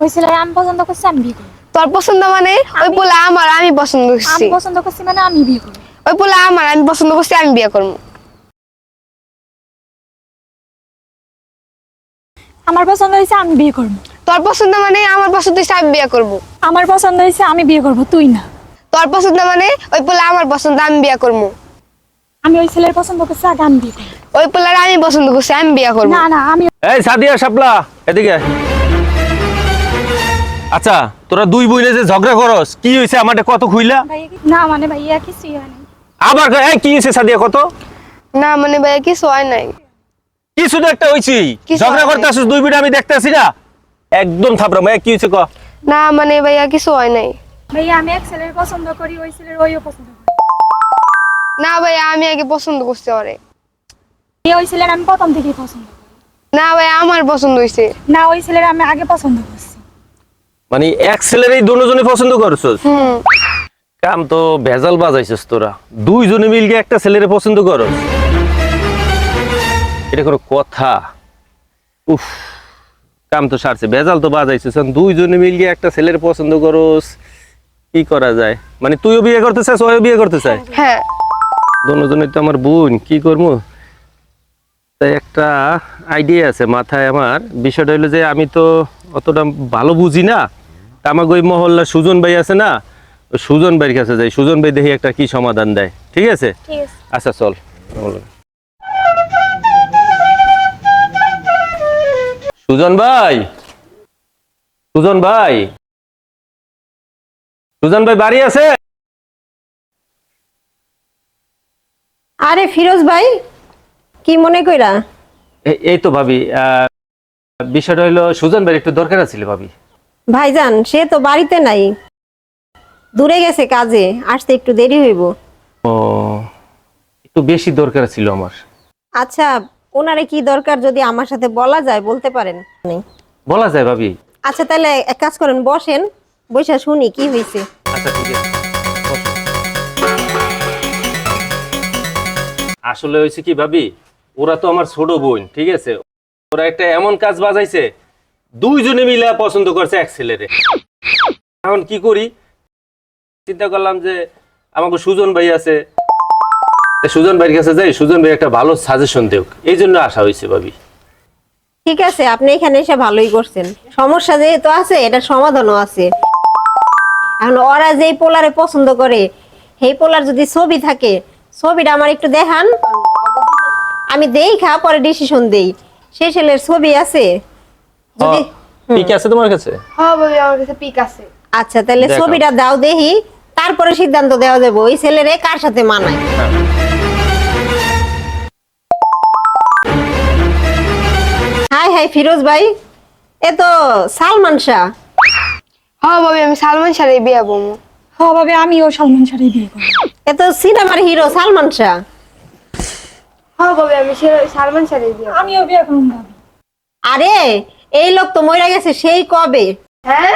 ওই ছেলে আমি পছন্দ করছি আমি বিয়ে করব তোর পছন্দ মানে? ওই পোলা আমার আমি পছন্দ করছি। আমি পছন্দ করছি মানে আমি বিয়ে করব ওই পোলা আমার আমি পছন্দ করছি আমি বিয়ে করব। আমার পছন্দ হয়েছে আমি বিয়ে করব। তোর পছন্দ মানে আমার পছন্দ হচ্ছে আমি বিয়ে করব। আমার পছন্দ হয়েছে আমি বিয়ে করব তুই না। তোর পছন্দ মানে ওই পোলা আমার পছন্দ আমি বিয়ে করব। আমি ওই ছেলের পছন্দ করছি আগে আমি বিয়ে করব ওই পোলার আমি পছন্দ করছি আমি বিয়ে করব। না না আমি এই সাদিয়া শাপলা এদিকে আয়। আচ্ছা তোরা দুই বইনে যে ঝগড়া করস কি হয়েছে? আমাদের কত খুইলা? না মানে ভাইয়া কিছুই হয় নাই। আবার ক- এই কি হয়েছে সাদিয়া কত? না মানে ভাইয়া কিছু হয় নাই। কিছু তো একটা কিছু ঝগড়া করতে আসিস দুই বিটা আমি দেখতে আসি না। একদম থাপড়া ভাই কি হয়েছে ক? না মানে ভাইয়া কিছু হয় নাই। ভাইয়া আমি এক ছেলের পছন্দ করি ওই ছেলের ওইও পছন্দ করি। না ভাইয়া আমি আগে পছন্দ করছি ওরে। এই ওই ছেলের আমি প্রথম থেকেই পছন্দ করি। না ভাইয়া আমার পছন্দ হয়েছে না ওই ছেলের আমি আগে পছন্দ করছি মানে এক ছেলের এই দুজনে পছন্দ করছস? কাম তো ভেজাল বাজাইছিস তোরা। দুইজনে মিলকে একটা ছেলেরে পছন্দ করস। এটা কোনো কথা। উফ কাম তো সারছে ভেজাল তো বাজাইছিস। দুইজনে মিলকে একটা ছেলের পছন্দ করস কি করা যায়? মানে তুইও বিয়ে করতে চাস ওও বিয়ে করতে চায়? হ্যাঁ। দুজনে তো আমার বোন কি করব? তাই একটা আইডিয়া আছে মাথায় আমার। বিষয়টা হলো যে আমি তো অতটা ভালো বুঝি না। আমাকে ওই মহল্লার সুজন ভাই আছে না? সুজন ভাইয়ের কাছে যাই। সুজন ভাই দেখি একটা কি সমাধান দেয়। ঠিক আছে? আচ্ছা চল। সুজন ভাই? সুজন ভাই? সুজন ভাই বাড়ি আছে? আরে ফিরোজ ভাই কি মনে কইরা? এই তো ভাবি আহ, বিষয়টা হলো সুজন ভাইয়ের একটু দরকার আছিল ভাবি। ভাইজান সে তো বাড়িতে নাই। দূরে গেছে কাজে আসতে একটু দেরি হইব। ও একটু বেশি দরকার ছিল আমার। আচ্ছা ওনারে কি দরকার যদি আমার সাথে বলা যায় বলতে পারেন? বলা যায় ভাবি। আচ্ছা তাহলে এক কাজ করেন বসেন। বৈশা শুনি কি হয়েছে আচ্ছা ঠিক আছে। আসলে হয়েছে কি ভাবি ওরা তো আমার ছোট বোন ঠিক আছে? ওরা একটা এমন কাজ বাজাইছে দুইজনে মিলে পছন্দ করছে এক ছেলেরে। এখন কি করি? চিন্তা করলাম যে আমাকে সুজন ভাই আছে। সুজন ভাইয়ের কাছে যাই, সুজন ভাই একটা ভালো সাজেশন দেওক এই জন্য আসা হয়েছে ভাবি। ঠিক আছে, আপনি এখানে এসে ভালোই করছেন। সমস্যা যেহেতু আছে এটা সমাধানও আছে। এখন ওরা যেই পোলারে পছন্দ করে, সেই পোলার যদি ছবি থাকে, ছবিটা আমার একটু দেখান। আমি দেই খা, পরে ডিসিশন দেই। সে ছেলের ছবি আছে। ঠিক আছে তোমার কাছে? হ্যাঁ ভাইয়া আমার কাছে পিক আছে। আচ্ছা তাহলে ছবিটা দাও দেখি তারপরে সিদ্ধান্ত দেওয়া যাবে। ওই ছেলেরে কার সাথে মানায়? হাই হাই ফিরোজ ভাই। এ তো সালমান শাহ। হ্যাঁ ভাবি আমি সালমান শাহরে বিয়ে করব। হ ভাবে আমিও সলমান শাড়ি বিয়ে করব। এ তো সিনেমার হিরো সালমান শাহ। হ্যাঁ ভাবি আমি সালমান শাহরে বিয়ে আমিও বিয়ে করব ভাবি। আরে এই লোক তো মরে গেছে সেই কবে? হ্যাঁ?